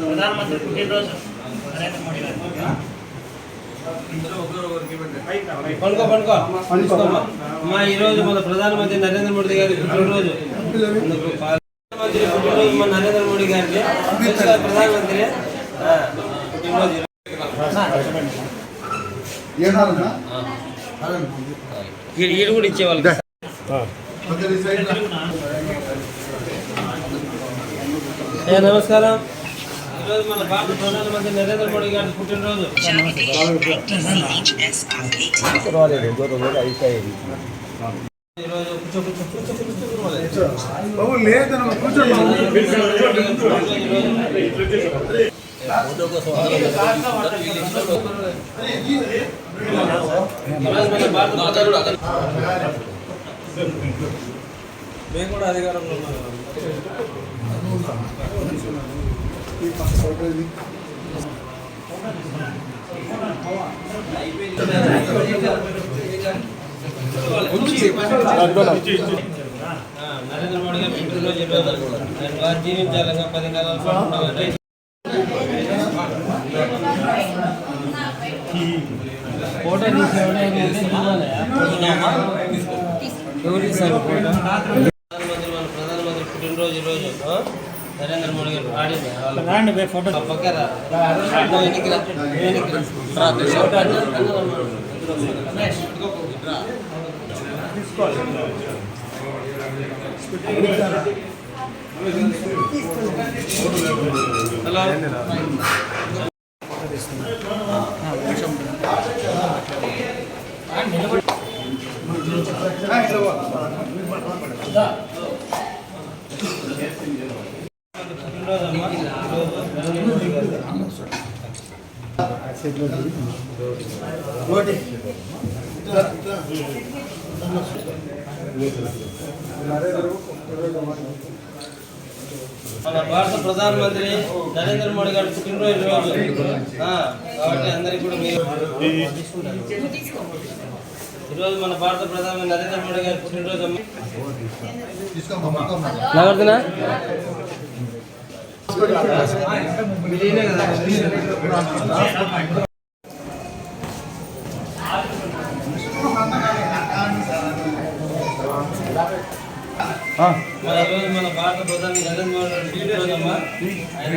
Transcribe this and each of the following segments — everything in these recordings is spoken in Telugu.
ప్రధానమంత్రి పుట్టినరోజు నరేంద్ర మోడీ గారు. అమ్మా ఈరోజు మన ప్రధానమంత్రి నరేంద్ర మోడీ గారి పుట్టినరోజు ప్రధానమంత్రి పుట్టినరోజు మన నరేంద్ర మోడీ కదా ప్రధానమంత్రి పుట్టినరోజు. ఈడు కూడా ఇచ్చేవాళ్ళు నమస్కారం. ఈరోజు మన భారత ప్రధానమంత్రి నరేంద్ర మోడీ గారి పుట్టినరోజు. బాబు లేదన్న కూర్చోండి భారత మేము కూడా అధికారంలో నరేంద్ర మోడీ గారు ఈరోజు ఆయన వారు జీవించాలి ఇంకా పది కాలాలు పడుతున్నామంటే ఫోటో తీసేవాడే ప్రధానమంత్రి పుట్టినరోజు ఈరోజు? నరేంద్ర మోడీ గారు ఆడింది ఫోటో ఆ పక్క రా. నువ్వు వెనక్కి రా. నువ్వు వెనక్కి రా. రా, ఫోటో అన్న- అన్న రమ్మను. హలో పుట్టినరోజమ్మా. ఈరోజు నరేంద్ర మోడీ గారు. మన భారత ప్రధానమంత్రి నరేంద్ర మోడీ గారు పుట్టినరోజు రోజు. కాబట్టి అందరికీ కూడా మీరు ఈరోజు మన భారత ప్రధాని నరేంద్ర మోడీ గారి పుట్టినరోజు కదా? మన ఈరోజు మన భారత ప్రధాని నరేంద్ర మోడీ గారి పుట్టినరోజు అమ్మ. ఆయన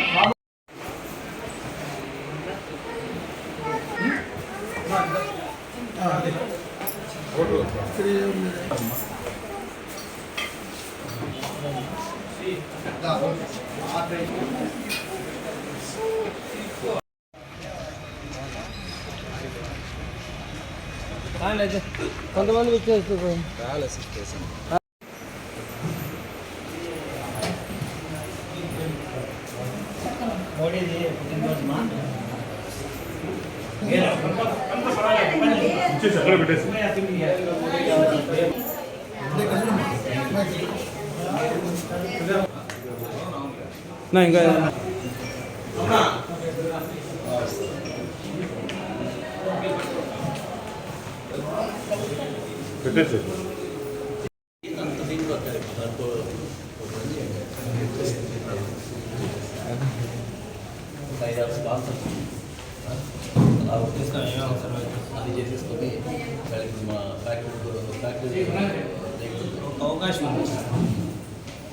కొంతమంది వచ్చేసి మోడీది పుట్టినరోజు మా ఇంకా అంత దీంట్లో దాంట్లో ఒక ఐదు ఆరు స్పాన్సర్స్ అలా తీసుకొని ఏం అవసరం లేదు. అది చేసేసుకొని వాళ్ళకి మా ఫ్యాక్టరీ ఫ్యాక్టరీ ఒక అవకాశం ఉంది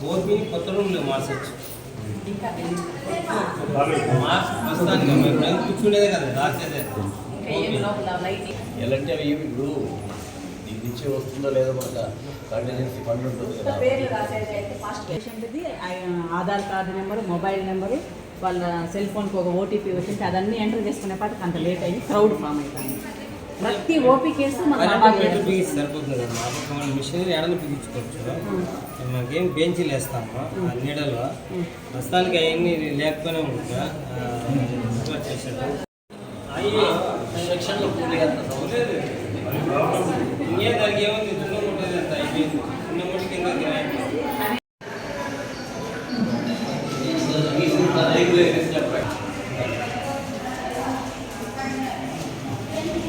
ఓపీ కొత్త రూమ్లో మార్చచ్చు మార్చి ప్రస్తుతానికి మేము ఇప్పుడు కూర్చునేదే కదా రాసేదే ఎలాంటి అవి ఏమి ఇప్పుడు దీని నుంచి వస్తుందో లేదో మనకు కంటిన్యూసీ ఫండ్ ఉంటుంది కదా. పేషెంట్ది Aadhaar card number mobile number వాళ్ళ సెల్ ఫోన్కి ఒక ఓటీపీ వచ్చింది అదన్నీ ఎంటర్ చేసుకునే పాటికి అంత లేట్ అయ్యి క్రౌడ్ ఫామ్ అవుతుంది ప్రతి ఓపీ కేసు సరిపోతుంది కదా. మాకు మన మిషనరీ ఎడని బిగించుకోవచ్చు మాకేం బెంచీలు వేస్తాము ఆ నీడలో. ప్రస్తుతానికి అవన్నీ లేకపోయినా సెక్షన్లో పూర్తిగా అంత సమస్య ఇంకే దానికి ఏముంది చిన్న ముట్టేది అంత అయిపోయింది చిన్న ముట్టి కింద గ్రాండ్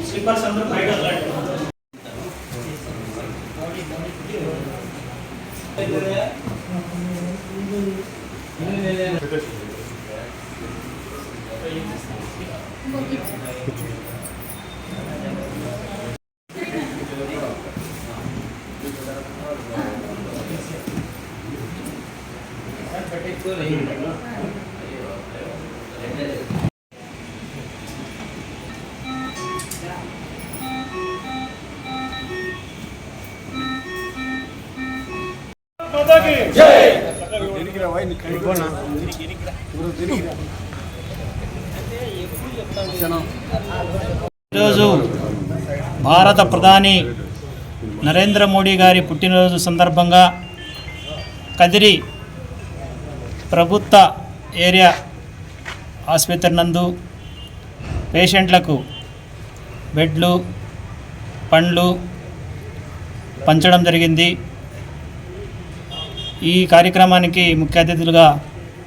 స్లీపర్స్ ఈరోజు భారత ప్రధాని నరేంద్ర మోడీ గారి పుట్టినరోజు సందర్భంగా కదిరి ప్రభుత్వ ఏరియా ఆసుపత్రి నందు పేషెంట్లకు బెడ్లు పండ్లు పంచడం జరిగింది. ఈ కార్యక్రమానికి ముఖ్య అతిథులుగా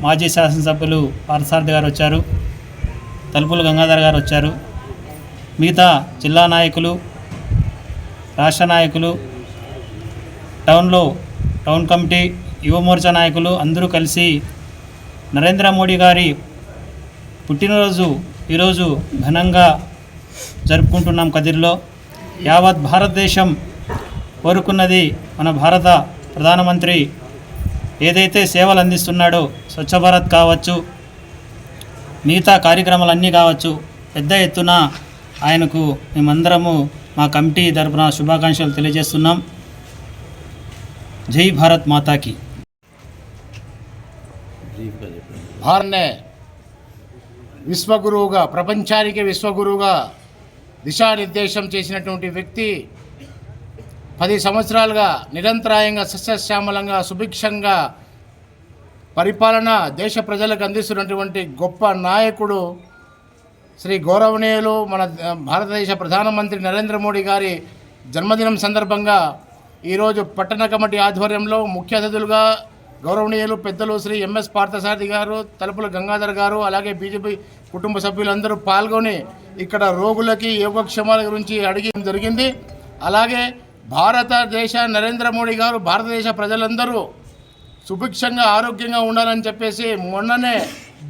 మాజీ శాసనసభ్యులు పార్థసారథి గారు వచ్చారు తలుపుల గంగాధర్ గారు వచ్చారు మిగతా జిల్లా నాయకులు రాష్ట్ర నాయకులు టౌన్లో టౌన్ కమిటీ యువమోర్చా నాయకులు అందరూ కలిసి నరేంద్ర మోడీ గారి పుట్టినరోజు ఈరోజు ఘనంగా జరుపుకుంటున్నాం కదిరిలో. యావత్ భారతదేశం కోరుకున్నది మన భారత ప్రధానమంత్రి ఏదైతే సేవలు అందిస్తున్నాడో స్వచ్ఛ భారత్ కావచ్చు మిగతా కార్యక్రమాలన్నీ కావచ్చు పెద్ద ఎత్తున ఆయనకు మేమందరము మా కమిటీ తరపున శుభాకాంక్షలు తెలియజేస్తున్నాం. జై భారత్ మాతాకి. భారనే విశ్వగురువుగా ప్రపంచానికి విశ్వగురువుగా దిశానిర్దేశం చేసినటువంటి వ్యక్తి పది సంవత్సరాలుగా నిరంతరాయంగా సస్యశ్యామలంగా సుభిక్షంగా పరిపాలన దేశ ప్రజలకు అందిస్తున్నటువంటి గొప్ప నాయకుడు శ్రీ గౌరవనీయులు మన భారతదేశ ప్రధానమంత్రి నరేంద్ర మోడీ గారి జన్మదినం సందర్భంగా ఈరోజు పట్టణ కమిటీ ఆధ్వర్యంలో ముఖ్య అతిథులుగా గౌరవనీయులు పెద్దలు శ్రీ ఎంఎస్ పార్థసారథి గారు తలుపుల గంగాధర్ గారు అలాగే బీజేపీ కుటుంబ సభ్యులందరూ పాల్గొని ఇక్కడ రోగులకి యోగక్షేమాల గురించి అడిగి జరిగింది. అలాగే భారతదేశ నరేంద్ర మోడీ గారు భారతదేశ ప్రజలందరూ సుభిక్షంగా ఆరోగ్యంగా ఉండాలని చెప్పేసి మొన్ననే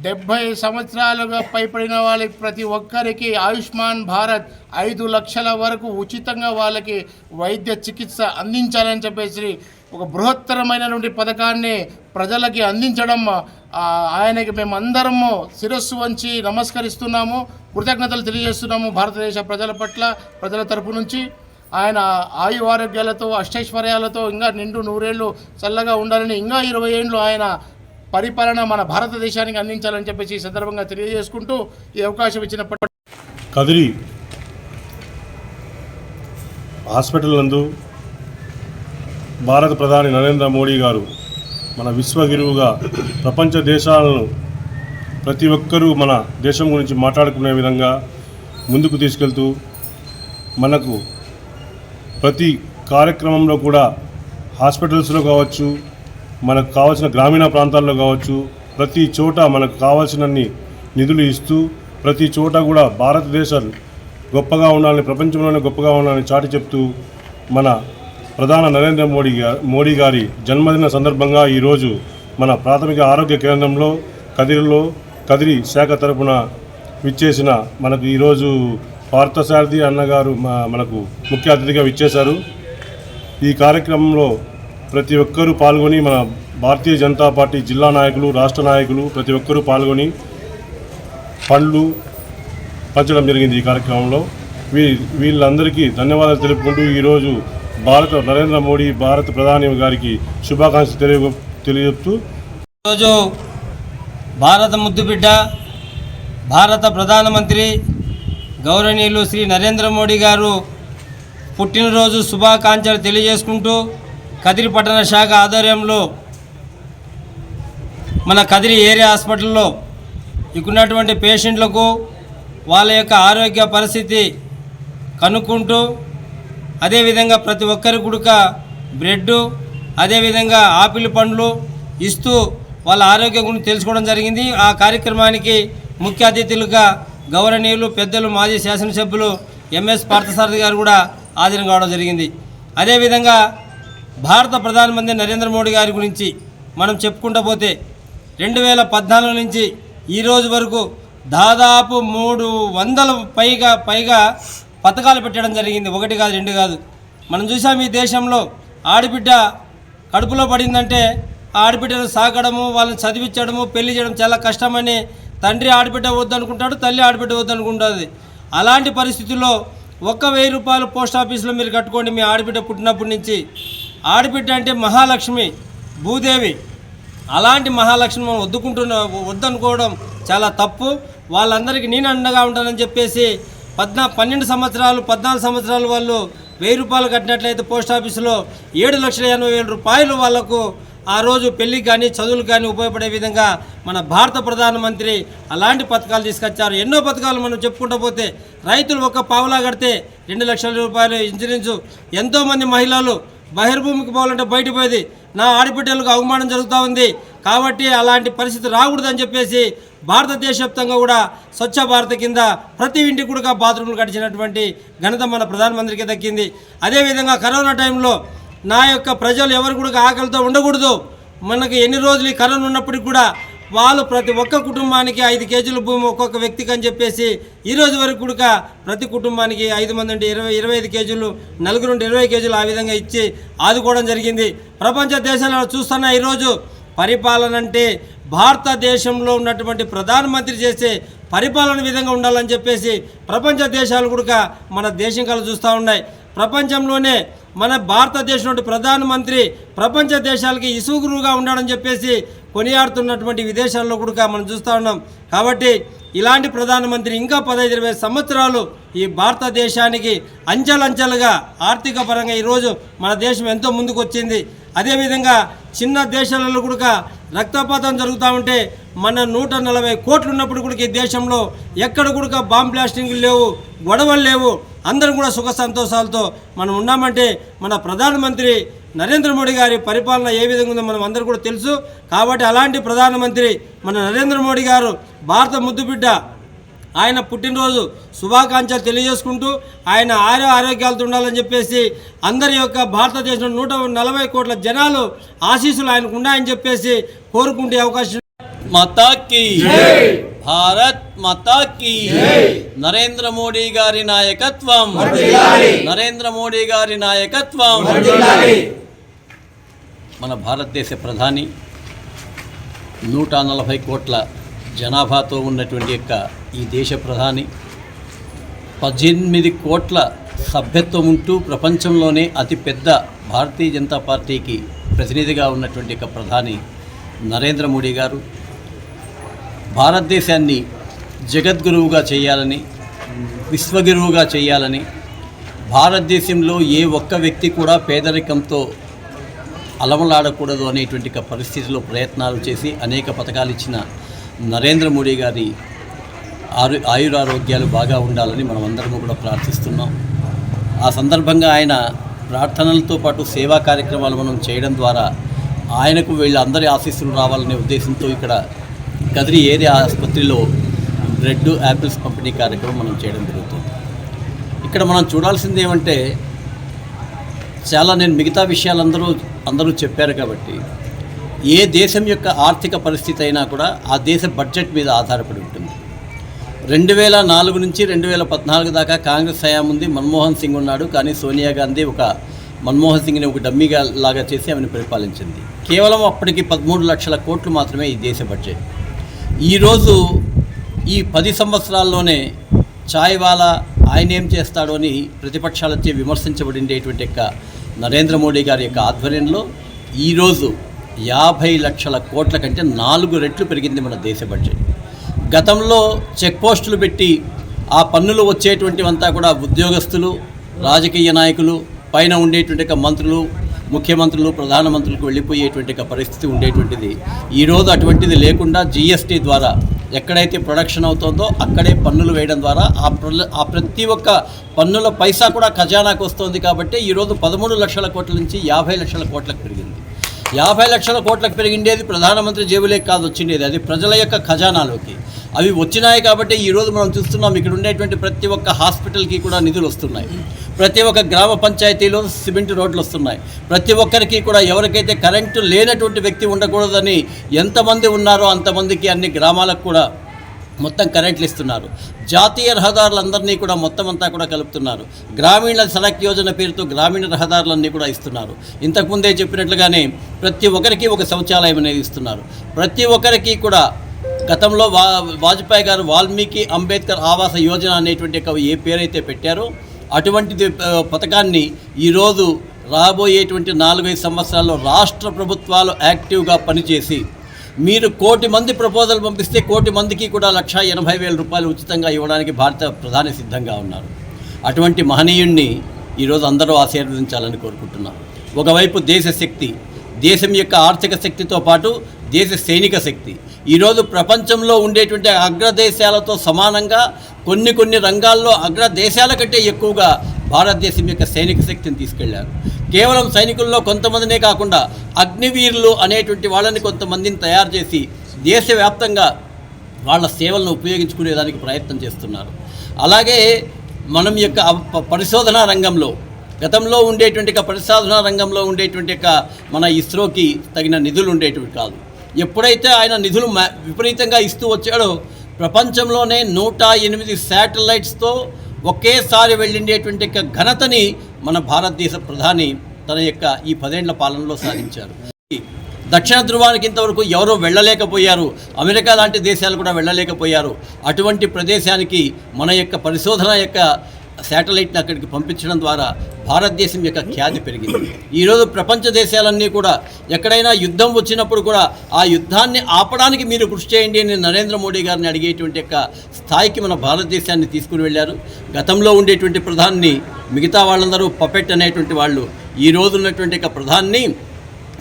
డెబ్భై సంవత్సరాలుగా పైపడిన వాళ్ళకి ప్రతి ఒక్కరికి ఆయుష్మాన్ భారత్ ఐదు లక్షల వరకు ఉచితంగా వాళ్ళకి వైద్య చికిత్స అందించాలని చెప్పేసి ఒక బృహత్తరమైనటువంటి పథకాన్ని ప్రజలకి అందించడం ఆయనకి మేమందరము శిరస్సు వంచి నమస్కరిస్తున్నాము కృతజ్ఞతలు తెలియజేస్తున్నాము భారతదేశ ప్రజల పట్ల ప్రజల తరపు నుంచి. ఆయన ఆయు ఆరోగ్యాలతో అష్టైశ్వర్యాలతో ఇంకా నిండు నూరేళ్ళు చల్లగా ఉండాలని ఇంకా ఇరవై ఏళ్ళు ఆయన పరిపాలన మన భారతదేశానికి అందించాలని చెప్పేసి ఈ సందర్భంగా తెలియజేసుకుంటూ ఈ అవకాశం ఇచ్చినప్పటి కదిరి హాస్పిటల్ నందు భారత ప్రధాని నరేంద్ర మోడీ గారు మన విశ్వగురువుగా ప్రపంచ దేశాలను ప్రతి ఒక్కరూ మన దేశం గురించి మాట్లాడుకునే విధంగా ముందుకు తీసుకెళ్తూ మనకు ప్రతి కార్యక్రమంలో కూడా హాస్పిటల్స్లో కావచ్చు మనకు కావాల్సిన గ్రామీణ ప్రాంతాల్లో కావచ్చు ప్రతి చోట మనకు కావాల్సినన్ని నిధులు ఇస్తూ ప్రతి చోట కూడా భారతదేశం గొప్పగా ఉండాలని ప్రపంచంలోనే గొప్పగా ఉండాలని చాటి చెప్తూ మన ప్రధాన నరేంద్ర మోడీ మోడీ గారి జన్మదిన సందర్భంగా ఈరోజు మన ప్రాథమిక ఆరోగ్య కేంద్రంలో కదిరిలో కదిరి శాఖ తరపున విచ్చేసిన మనకు ఈరోజు పార్థసారథి అన్నగారు మా- మనకు ముఖ్య అతిథిగా విచ్చేశారు. ఈ కార్యక్రమంలో ప్రతి ఒక్కరూ పాల్గొని మన భారతీయ జనతా పార్టీ జిల్లా నాయకులు రాష్ట్ర నాయకులు ప్రతి ఒక్కరూ పాల్గొని పండ్లు పంచడం జరిగింది ఈ కార్యక్రమంలో. వీ వీళ్ళందరికీ ధన్యవాదాలు తెలుపుకుంటూ ఈరోజు భారత నరేంద్ర మోడీ భారత ప్రధాని గారికి శుభాకాంక్షలు తెలియ తెలియజెప్తూ ఈరోజు భారత ముద్దుబిడ్డ భారత ప్రధానమంత్రి గౌరవనీయులు శ్రీ నరేంద్ర మోడీ గారు పుట్టినరోజు శుభాకాంక్షలు తెలియజేసుకుంటూ కదిరి పట్టణ శాఖ ఆధ్వర్యంలో మన కదిరి ఏరియా హాస్పిటల్లో ఇక్కడున్నటువంటి పేషెంట్లకు వాళ్ళ యొక్క ఆరోగ్య పరిస్థితి కనుక్కుంటూ అదేవిధంగా ప్రతి ఒక్కరి కుడుక బ్రెడ్ అదేవిధంగా ఆపిల్ పండ్లు ఇస్తూ వాళ్ళ ఆరోగ్యం గురించి తెలుసుకోవడం జరిగింది. ఆ కార్యక్రమానికి ముఖ్య అతిథులుగా గౌరవనీయులు పెద్దలు మాజీ శాసనసభ్యులు ఎంఎస్ పార్థసారథి గారు కూడా హాజరు కావడం జరిగింది. అదేవిధంగా భారత ప్రధానమంత్రి నరేంద్ర మోడీ గారి గురించి మనం చెప్పుకుంటూ పోతే రెండు వేల పద్నాలుగు నుంచి ఈరోజు వరకు దాదాపు మూడు వందల పైగా పైగా పథకాలు పెట్టడం జరిగింది. ఒకటి కాదు రెండు కాదు. మనం చూసాం ఈ దేశంలో ఆడబిడ్డ కడుపులో పడిందంటే ఆ ఆడబిడ్డను సాగడము వాళ్ళని చదివించడము పెళ్ళి చేయడం చాలా కష్టమని తండ్రి ఆడబిడ్డ వద్దనుకుంటాడు తల్లి ఆడబిడ్డ వద్దనుకుంటుంది. అలాంటి పరిస్థితుల్లో ఒక్క వెయ్యి రూపాయలు పోస్ట్ ఆఫీస్లో మీరు కట్టుకోండి మీ ఆడబిడ్డ పుట్టినప్పటి నుంచి. ఆడబిడ్డ అంటే మహాలక్ష్మి భూదేవి. అలాంటి మహాలక్ష్మి మనం వద్దుకుంటున్న వద్దనుకోవడం చాలా తప్పు. వాళ్ళందరికీ నేను అండగా ఉంటానని చెప్పేసి పద్నా పన్నెండు సంవత్సరాలు పద్నాలుగు సంవత్సరాలు వాళ్ళు వెయ్యి రూపాయలు కట్టినట్లయితే పోస్ట్ ఆఫీసులో ఏడు లక్షల ఎనభై వేల రూపాయలు వాళ్ళకు ఆ రోజు పెళ్ళికి కానీ చదువులకు కానీ ఉపయోగపడే విధంగా మన భారత ప్రధానమంత్రి అలాంటి పథకాలు తీసుకొచ్చారు. ఎన్నో పథకాలు మనం చెప్పుకుంటూ పోతే రైతులు ఒక పావులా కడితే రెండు లక్షల రూపాయలు ఇన్సూరెన్స్ ఎంతోమంది మహిళలు బహిర్భూమికి పోవాలంటే బయటపోయేది నా ఆడబిడ్డలకు అవమానం జరుగుతూ ఉంది. కాబట్టి అలాంటి పరిస్థితి రాకూడదని చెప్పేసి భారతదేశ వ్యాప్తంగా కూడా స్వచ్ఛ భారత్ కింద ప్రతి ఇంటికి కూడా బాత్రూమ్లు కట్టించినటువంటి ఘనత మన ప్రధానమంత్రికి దక్కింది. అదేవిధంగా కరోనా టైంలో నా యొక్క ప్రజలు ఎవరు కూడా ఆకలితో ఉండకూడదు. మనకి ఎన్ని రోజులు ఈ కరోనా ఉన్నప్పటికి కూడా వాళ్ళు ప్రతి ఒక్క కుటుంబానికి ఐదు కేజీల భూమి ఒక్కొక్క వ్యక్తికి అని చెప్పేసి ఈరోజు వరకు కూడా ప్రతి కుటుంబానికి ఐదు మంది ఉంటే ఇరవై ఇరవై ఐదు కేజీలు నలుగురు నుండి ఇరవై కేజీలు ఆ విధంగా ఇచ్చి ఆదుకోవడం జరిగింది. ప్రపంచ దేశాలలో చూస్తున్న ఈరోజు పరిపాలన అంటే భారతదేశంలో ఉన్నటువంటి ప్రధానమంత్రి చేసే పరిపాలన విధంగా ఉండాలని చెప్పేసి ప్రపంచ దేశాలు కూడా మన దేశం కల చూస్తూ ఉన్నాయి. ప్రపంచంలోనే మన భారతదేశం నుండి ప్రధానమంత్రి ప్రపంచ దేశాలకి ఇసుగురుగా ఉండాలని చెప్పేసి కొనియాడుతున్నటువంటి విదేశాల్లో కూడా మనం చూస్తూ ఉన్నాం. కాబట్టి ఇలాంటి ప్రధానమంత్రి ఇంకా పదహైదు ఇరవై సంవత్సరాలు ఈ భారతదేశానికి అంచెలంచెలుగా ఆర్థిక పరంగా ఈరోజు మన దేశం ఎంతో ముందుకు వచ్చింది అదేవిధంగా చిన్న దేశాలలో కూడా రక్తపాతం జరుగుతూ ఉంటే మన నూట నలభై కోట్లు ఉన్నప్పుడు కూడా ఈ దేశంలో ఎక్కడ కూడా బాంబ్ బ్లాస్టింగ్లు లేవు గొడవలు లేవు. అందరం కూడా సుఖ సంతోషాలతో మనం ఉన్నామంటే మన ప్రధానమంత్రి నరేంద్ర మోడీ గారి పరిపాలన ఏ విధంగా ఉందో మనం అందరూ కూడా తెలుసు. కాబట్టి అలాంటి ప్రధానమంత్రి మన నరేంద్ర మోడీ గారు భారత ముద్దుబిడ్డ ఆయన పుట్టినరోజు శుభాకాంక్షలు తెలియజేసుకుంటూ ఆయన ఆరో ఆరోగ్యాలతో ఉండాలని చెప్పేసి అందరి యొక్క భారతదేశంలో నూట నలభై కోట్ల జనాలు ఆశీస్సులు ఆయనకు ఉన్నాయని చెప్పేసి కోరుకుంటే అవకాశం మాతా की భారత్ మాతా की నరేంద్ర మోడీ గారి నాయకత్వం. నరేంద్ర మోడీ గారి నాయకత్వం. మన భారతదేశ ప్రధాని నూట నలభై కోట్ల జనాభాతో ఉన్నటువంటి యొక్క ఈ దేశ ప్రధాని. పద్దెనిమిది కోట్ల సభ్యత్వం ఉంటూ ప్రపంచంలోనే అతిపెద్ద భారతీయ జనతా పార్టీకి ప్రతినిధిగా ఉన్నటువంటి ఒక ప్రధాని నరేంద్ర మోడీ గారు. భారతదేశాన్ని జగద్గురువుగా చేయాలని విశ్వగురువుగా చేయాలని భారతదేశంలో ఏ ఒక్క వ్యక్తి కూడా పేదరికంతో అలమలాడకూడదు అనేటువంటి పరిస్థితిలో ప్రయత్నాలు చేసి అనేక పథకాలు ఇచ్చిన నరేంద్ర మోడీ గారి ఆరు ఆయురారోగ్యాలు బాగా ఉండాలని మనం అందరము కూడా ప్రార్థిస్తున్నాం. ఆ సందర్భంగా ఆయన ప్రార్థనలతో పాటు సేవా కార్యక్రమాలు మనం చేయడం ద్వారా ఆయనకు వీళ్ళందరి ఆశీస్సులు రావాలనే ఉద్దేశంతో ఇక్కడ కదిరి ఏరియా ఆసుపత్రిలో బ్రెడ్ యాపిల్స్ పంపిణీ కార్యక్రమం మనం చేయడం జరుగుతుంది. ఇక్కడ మనం చూడాల్సింది ఏమంటే చాలా నేను మిగతా విషయాలందరూ అందరూ చెప్పారు కాబట్టి ఏ దేశం యొక్క ఆర్థిక పరిస్థితి అయినా కూడా ఆ దేశ బడ్జెట్ మీద ఆధారపడి ఉంటుంది. రెండు వేల నాలుగు నుంచి రెండు వేల పద్నాలుగు దాకా కాంగ్రెస్ హయాం ఉంది. మన్మోహన్ సింగ్ ఉన్నాడు. కానీ సోనియా గాంధీ ఒక మన్మోహన్ సింగ్ని ఒక డమ్మీగా లాగా చేసి ఆమెను పరిపాలించింది. కేవలం అప్పటికి పదమూడు లక్షల కోట్లు మాత్రమే ఈ దేశ బడ్జెట్. ఈరోజు ఈ పది సంవత్సరాల్లోనే ఛాయ్వాలా ఆయన ఏం చేస్తాడో అని ప్రతిపక్షాలచే విమర్శించబడిండేటువంటి యొక్క నరేంద్ర మోడీ గారి యొక్క ఆధ్వర్యంలో ఈరోజు యాభై లక్షల కోట్ల కంటే నాలుగు రెట్లు పెరిగింది మన దేశ బడ్జెట్. గతంలో చెక్ పోస్టులు పెట్టి ఆ పన్నులు వచ్చేటువంటివంతా కూడా ఉద్యోగస్తులు రాజకీయ నాయకులు పైన ఉండేటువంటి మంత్రులు ముఖ్యమంత్రులు ప్రధానమంత్రులకు వెళ్ళిపోయేటువంటి పరిస్థితి ఉండేటువంటిది. ఈరోజు అటువంటిది లేకుండా జిఎస్టీ ద్వారా ఎక్కడైతే ప్రొడక్షన్ అవుతుందో అక్కడే పన్నులు వేయడం ద్వారా ఆ ప్ర- ఆ ప్రతి ఒక్క పన్నుల పైసా కూడా ఖజానాకు వస్తుంది కాబట్టి ఈరోజు పదమూడు లక్షల కోట్ల నుంచి యాభై లక్షల కోట్లకు పెరిగింది. యాభై లక్షల కోట్లకు పెరిగిండేది ప్రధానమంత్రి జేబులే కాదు వచ్చిండేది. అది ప్రజల యొక్క ఖజానాలోకి. అవి వచ్చినాయి కాబట్టి ఈరోజు మనం చూస్తున్నాం ఇక్కడ ఉండేటువంటి ప్రతి ఒక్క హాస్పిటల్కి కూడా నిధులు వస్తున్నాయి. ప్రతి ఒక్క గ్రామ పంచాయతీలో సిమెంట్ రోడ్లు వస్తున్నాయి. ప్రతి ఒక్కరికి కూడా ఎవరికైతే కరెంటు లేనటువంటి వ్యక్తి ఉండకూడదని ఎంతమంది ఉన్నారో అంతమందికి అన్ని గ్రామాలకు కూడా మొత్తం కరెంట్లు ఇస్తున్నారు. జాతీయ రహదారులందరినీ కూడా మొత్తం అంతా కూడా కలుపుతున్నారు. గ్రామీణ సడక్ యోజన పేరుతో గ్రామీణ రహదారులన్నీ కూడా ఇస్తున్నారు. ఇంతకుముందే చెప్పినట్లుగానే ప్రతి ఒక్కరికి ఒక శౌచాలయం అనేది ఇస్తున్నారు. ప్రతి ఒక్కరికి కూడా గతంలో వా వాజ్పేయి గారు వాల్మీకి అంబేద్కర్ ఆవాస యోజన అనేటువంటి ఏ పేరైతే పెట్టారో అటువంటి పథకాన్ని ఈరోజు రాబోయేటువంటి నాలుగైదు సంవత్సరాల్లో రాష్ట్ర ప్రభుత్వాలు యాక్టివ్గా పనిచేసి మీరు కోటి మంది ప్రపోజల్ పంపిస్తే కోటి మందికి కూడా లక్ష ఎనభై వేల రూపాయలు ఉచితంగా ఇవ్వడానికి భారత ప్రధాని సిద్ధంగా ఉన్నారు. అటువంటి మహనీయుణ్ణి ఈరోజు అందరూ ఆశీర్వదించాలని కోరుకుంటున్నాం. ఒకవైపు దేశ శక్తి దేశం యొక్క ఆర్థిక శక్తితో పాటు దేశ సైనిక శక్తి. ఈరోజు ప్రపంచంలో ఉండేటువంటి అగ్రదేశాలతో సమానంగా కొన్ని కొన్ని రంగాల్లో అగ్రదేశాల కంటే ఎక్కువగా భారతదేశం యొక్క సైనిక శక్తిని తీసుకెళ్ళారు. కేవలం సైనికుల్లో కొంతమందినే కాకుండా అగ్నివీరులు అనేటువంటి వాళ్ళని కొంతమందిని తయారు చేసి దేశవ్యాప్తంగా వాళ్ళ సేవలను ఉపయోగించుకునేదానికి ప్రయత్నం చేస్తున్నారు. అలాగే మనం యొక్క పరిశోధన రంగంలో గతంలో ఉండేటువంటి పరిశోధన రంగంలో ఉండేటువంటి మన ఇస్రోకి తగిన నిధులు ఉండేటివి కాదు. ఎప్పుడైతే ఆయన నిధులు మ- విపరీతంగా ఇస్తూ వచ్చాడో ప్రపంచంలోనే నూట ఎనిమిది శాటిలైట్స్తో ఒకేసారి వెళ్ళిండేటువంటి యొక్క ఘనతని మన భారతదేశ ప్రధాని తన యొక్క ఈ పదేండ్ల పాలనలో సాధించారు. దక్షిణ ధృవానికి ఇంతవరకు ఎవరో వెళ్ళలేకపోయారు. అమెరికా లాంటి దేశాలు కూడా వెళ్ళలేకపోయారు. అటువంటి ప్రదేశానికి మన యొక్క పరిశోధన యొక్క శాటిలైట్ని అక్కడికి పంపించడం ద్వారా భారతదేశం యొక్క ఖ్యాతి పెరిగింది. ఈరోజు ప్రపంచ దేశాలన్నీ కూడా ఎక్కడైనా యుద్ధం వచ్చినప్పుడు కూడా ఆ యుద్ధాన్ని ఆపడానికి మీరు కృషి చేయండి అని నరేంద్ర మోడీ గారిని అడిగేటువంటి యొక్క స్థాయికి మన భారతదేశాన్ని తీసుకుని వెళ్ళారు. గతంలో ఉండేటువంటి ప్రధాన్ని మిగతా వాళ్ళందరూ పపెట్ అనేటువంటి వాళ్ళు ఈ రోజు ఉన్నటువంటి యొక్క ప్రధాన్ని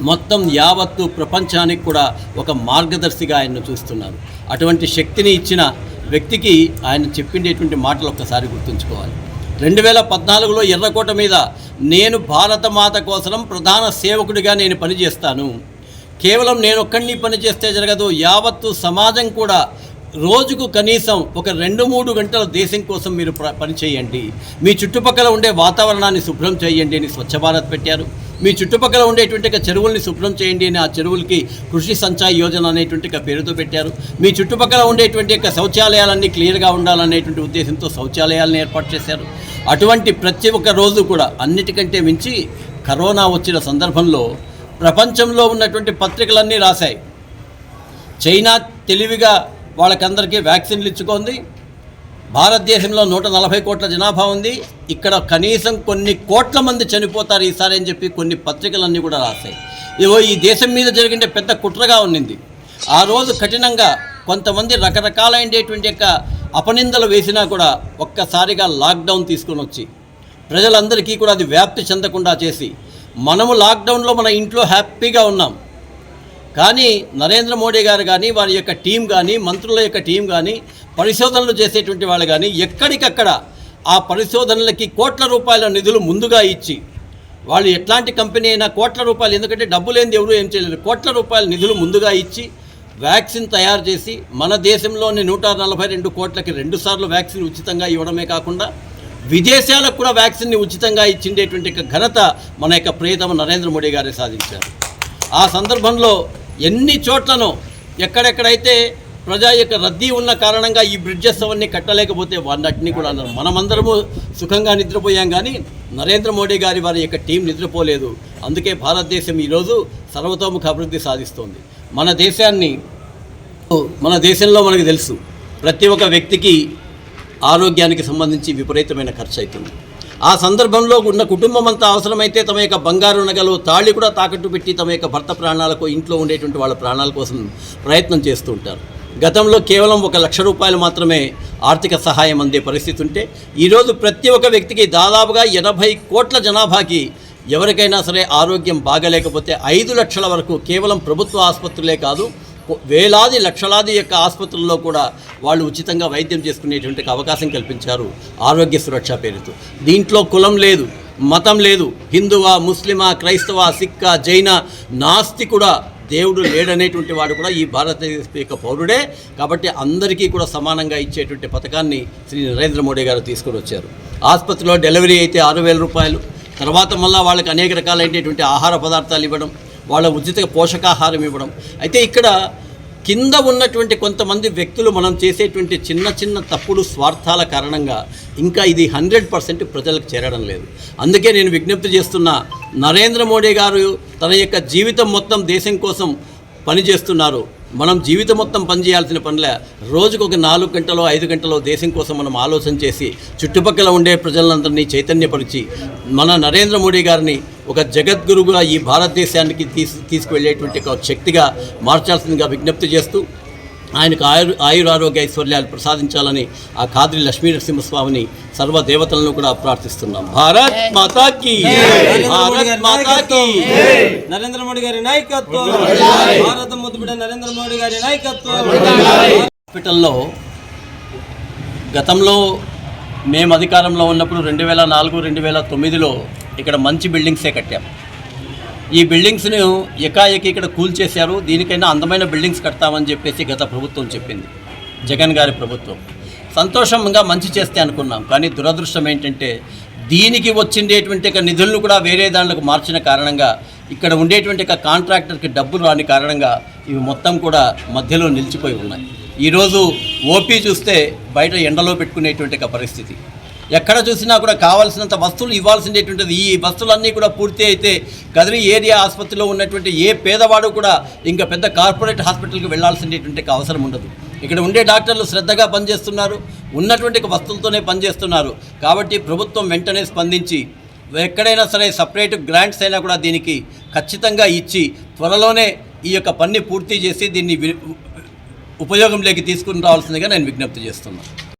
మొత్తం యావత్తు ప్రపంచానికి కూడా ఒక మార్గదర్శిగా ఆయన్ను చూస్తున్నారు. అటువంటి శక్తిని ఇచ్చిన వ్యక్తికి ఆయన చెప్పిండేటువంటి మాటలు ఒక్కసారి గుర్తుంచుకోవాలి. రెండు వేల పద్నాలుగులో ఎర్రకోట మీద నేను భారత మాత కోసం ప్రధాన సేవకుడిగా నేను పనిచేస్తాను. కేవలం నేను ఒక్కడిని పని జరగదు. యావత్తు సమాజం కూడా రోజుకు కనీసం ఒక రెండు మూడు గంటల దేశం కోసం మీరు ప్ర- పని చేయండి మీ చుట్టుపక్కల ఉండే వాతావరణాన్ని శుభ్రం చేయండి అని స్వచ్ఛ భారత్ పెట్టారు. మీ చుట్టుపక్కల ఉండేటువంటి చెరువుల్ని శుభ్రం చేయండి అని ఆ చెరువులకి కృషి సంచాయ్ యోజన అనేటువంటి పేరుతో పెట్టారు. మీ చుట్టుపక్కల ఉండేటువంటి యొక్క శౌచాలయాలన్నీ క్లియర్గా ఉండాలనేటువంటి ఉద్దేశంతో శౌచాలయాలను ఏర్పాటు చేశారు. అటువంటి ప్రతి ఒక్క రోజు కూడా అన్నిటికంటే మించి కరోనా వచ్చిన సందర్భంలో ప్రపంచంలో ఉన్నటువంటి పత్రికలన్నీ రాశాయి. చైనా తెలివిగా వాళ్ళకందరికీ వ్యాక్సిన్లు ఇచ్చుకుంది. భారతదేశంలో నూట నలభై కోట్ల జనాభా ఉంది. ఇక్కడ కనీసం కొన్ని కోట్ల మంది చనిపోతారు ఈసారి అని చెప్పి కొన్ని పత్రికలన్నీ కూడా రాశాయి. ఇవో ఈ దేశం మీద జరిగిన పెద్ద కుట్రగా ఉన్నింది. ఆ రోజు కఠినంగా కొంతమంది రకరకాలైనటువంటి యొక్క అపనిందలు వేసినా కూడా ఒక్కసారిగా లాక్డౌన్ తీసుకొని వచ్చి ప్రజలందరికీ కూడా అది వ్యాప్తి చెందకుండా చేసి మనము లాక్డౌన్లో మన ఇంట్లో హ్యాపీగా ఉన్నాం. కానీ నరేంద్ర మోడీ గారు కానీ వారి యొక్క టీం కానీ మంత్రుల యొక్క టీం కానీ పరిశోధనలు చేసేటువంటి వాళ్ళు కానీ ఎక్కడికక్కడ ఆ పరిశోధనలకి కోట్ల రూపాయల నిధులు ముందుగా ఇచ్చి వాళ్ళు ఎట్లాంటి కంపెనీ అయినా కోట్ల రూపాయలు ఎందుకంటే డబ్బు లేనిది ఎవరు ఏం చేయలేరు. కోట్ల రూపాయల నిధులు ముందుగా ఇచ్చి వ్యాక్సిన్ తయారు చేసి మన దేశంలోని నూట నలభై రెండు కోట్లకి రెండుసార్లు వ్యాక్సిన్ ఉచితంగా ఇవ్వడమే కాకుండా విదేశాలకు కూడా వ్యాక్సిన్ని ఉచితంగా ఇచ్చిండేటువంటి ఘనత మన యొక్క ప్రియతమ నరేంద్ర మోడీ గారే సాధించారు. ఆ సందర్భంలో ఎన్ని చోట్లను ఎక్కడెక్కడైతే ప్రజా యొక్క రద్దీ ఉన్న కారణంగా ఈ బ్రిడ్జెస్ అవన్నీ కట్టలేకపోతే వాటిని కూడా అన్నారు మనమందరము సుఖంగా నిద్రపోయాం కానీ నరేంద్ర మోడీ గారి వారి యొక్క టీం నిద్రపోలేదు. అందుకే భారతదేశం ఈరోజు సర్వతోముఖ అభివృద్ధి సాధిస్తోంది. మన దేశాన్ని మన దేశంలో మనకు తెలుసు ప్రతి ఒక్క వ్యక్తికి ఆరోగ్యానికి సంబంధించి విపరీతమైన ఖర్చు అవుతుంది ఆ సందర్భంలో ఉన్న కుటుంబం అంతా అవసరమైతే తమ యొక్క బంగారు నగలు తాళి కూడా తాకట్టు పెట్టి తమ యొక్క భర్త ప్రాణాలకు ఇంట్లో ఉండేటువంటి వాళ్ళ ప్రాణాల కోసం ప్రయత్నం చేస్తూ ఉంటారు. గతంలో కేవలం ఒక లక్ష రూపాయలు మాత్రమే ఆర్థిక సహాయం అందే పరిస్థితి ఉంటే ఈరోజు ప్రతి ఒక్క వ్యక్తికి దాదాపుగా ఎనభై కోట్ల జనాభాకి ఎవరికైనా సరే ఆరోగ్యం బాగలేకపోతే ఐదు లక్షల వరకు కేవలం ప్రభుత్వ ఆసుపత్రులే కాదు వేలాది లక్షలాది యొక్క ఆసుపత్రుల్లో కూడా వాళ్ళు ఉచితంగా వైద్యం చేసుకునేటువంటి అవకాశం కల్పించారు ఆరోగ్య సురక్ష పేరుతో. దీంట్లో కులం లేదు మతం లేదు హిందువా ముస్లిమా క్రైస్తవ సిక్క జైన నాస్తి కూడా దేవుడు లేడనేటువంటి వాడు కూడా ఈ భారతదేశ యొక్క పౌరుడే. కాబట్టి అందరికీ కూడా సమానంగా ఇచ్చేటువంటి పథకాన్ని శ్రీ నరేంద్ర మోడీ గారు తీసుకొని వచ్చారు. ఆసుపత్రిలో డెలివరీ అయితే ఆరు వేల రూపాయలు. తర్వాత మళ్ళీ వాళ్ళకి అనేక రకాలైనటువంటి ఆహార పదార్థాలు ఇవ్వడం వాళ్ళ ఉచిత పోషకాహారం ఇవ్వడం. అయితే ఇక్కడ కింద ఉన్నటువంటి కొంతమంది వ్యక్తులు మనం చేసేటువంటి చిన్న చిన్న తప్పుడు స్వార్థాల కారణంగా ఇంకా ఇది హండ్రెడ్ పర్సెంట్ ప్రజలకు చేరడం లేదు. అందుకే నేను విజ్ఞప్తి చేస్తున్న నరేంద్ర మోడీ గారు తన యొక్క జీవితం మొత్తం దేశం కోసం పనిచేస్తున్నారు. మనం జీవితం మొత్తం పనిచేయాల్సిన పనిలే. రోజుకు ఒక నాలుగు గంటలో ఐదు గంటలో దేశం కోసం మనం ఆలోచన చేసి చుట్టుపక్కల ఉండే ప్రజలందరినీ చైతన్యపరిచి మన నరేంద్ర మోడీ గారిని ఒక జగద్గురుగా ఈ భారతదేశానికి తీసు తీసుకువెళ్ళేటువంటి ఒక శక్తిగా మార్చాల్సిందిగా విజ్ఞప్తి చేస్తూ ఆయనకు ఆయు ఆయురారోగ్య ఐశ్వర్యాలు ప్రసాదించాలని ఆ కాద్రి లక్ష్మీ నరసింహస్వామిని సర్వ దేవతలను కూడా ప్రార్థిస్తున్నాం. భారత్ మాతాకి భారత్ మాతాకి నరేంద్ర మోడీ గారి నాయకత్వం. భారత నరేంద్ర మోడీ గారి నాయకత్వం. హాస్పిటల్లో గతంలో మేము అధికారంలో ఉన్నప్పుడు రెండు వేల నాలుగు రెండు వేల తొమ్మిదిలో ఇక్కడ మంచి బిల్డింగ్సే కట్టాం. ఈ బిల్డింగ్స్ను ఎకాఎకి ఇక్కడ కూల్చేశారు. దీనికైనా అందమైన బిల్డింగ్స్ కడతామని చెప్పేసి గత ప్రభుత్వం చెప్పింది. జగన్ గారి ప్రభుత్వం. సంతోషంగా మంచి చేస్తే అనుకున్నాం. కానీ దురదృష్టం ఏంటంటే దీనికి వచ్చిండేటువంటి నిధులను కూడా వేరే దానిలకు మార్చిన కారణంగా ఇక్కడ ఉండేటువంటి కాంట్రాక్టర్కి డబ్బులు రాని కారణంగా ఇవి మొత్తం కూడా మధ్యలో నిలిచిపోయి ఉన్నాయి. ఈరోజు ఓపీ చూస్తే బయట ఎండలో పెట్టుకునేటువంటి ఒక పరిస్థితి. ఎక్కడ చూసినా కూడా కావాల్సినంత వస్తువులు ఇవ్వాల్సినటువంటిది. ఈ వస్తువులన్నీ కూడా పూర్తి అయితే కదిరి ఏరియా ఆసుపత్రిలో ఉన్నటువంటి ఏ పేదవాడు కూడా ఇంకా పెద్ద కార్పొరేట్ హాస్పిటల్కి వెళ్ళాల్సినటువంటి అవసరం ఉండదు. ఇక్కడ ఉండే డాక్టర్లు శ్రద్ధగా పనిచేస్తున్నారు ఉన్నటువంటి వస్తువులతోనే పనిచేస్తున్నారు. కాబట్టి ప్రభుత్వం వెంటనే స్పందించి ఎక్కడైనా సరే సపరేట్ గ్రాంట్స్ అయినా కూడా దీనికి ఖచ్చితంగా ఇచ్చి త్వరలోనే ఈ యొక్క పని పూర్తి చేసి దీన్ని వి- ఉపయోగంలోకి తీసుకుని రావాల్సిందిగా నేను విజ్ఞప్తి చేస్తున్నాను.